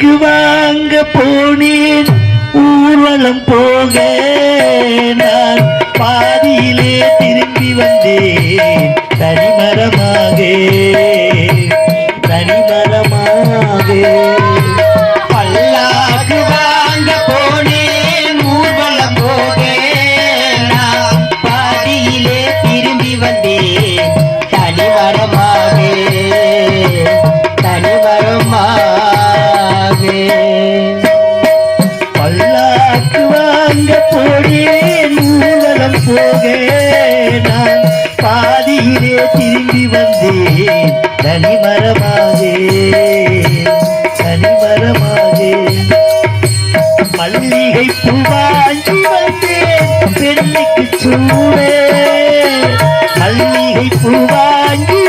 பல்லாக்கு வாங்க போனேன் ஊர்வலம் போக நான் பாதியிலே திரும்பி வந்தேன் தனிமரமாக தனிமரமாக வந்தேன். வந்த போடியே போனேன் போக நான் பாதியிலே திரும்பி வந்தேன். தனிமரமாகே தனிமரமாகே மல்லிகை பூவாங்கி வந்தேன் பெண்ணுக்கு சூடே. மல்லிகை பூவாங்கி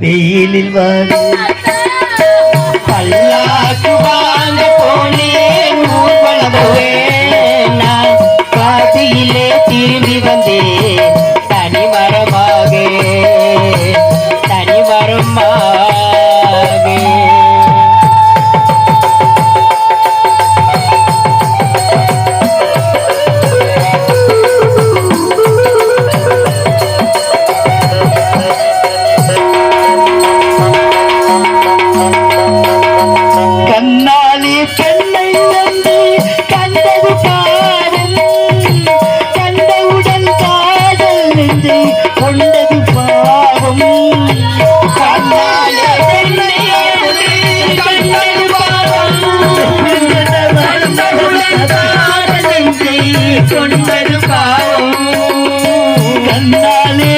வெயிலில் வாடே பல்லாக்கு வாங்க போனேன் ஊர்வலம் நான். பாதியிலே திரும்பி வந்தேன் தனிமரமாக தனிமரமாக கொண்டது பாவம். கண்ணாலே கொண்டது பாவம். கண்ணாலே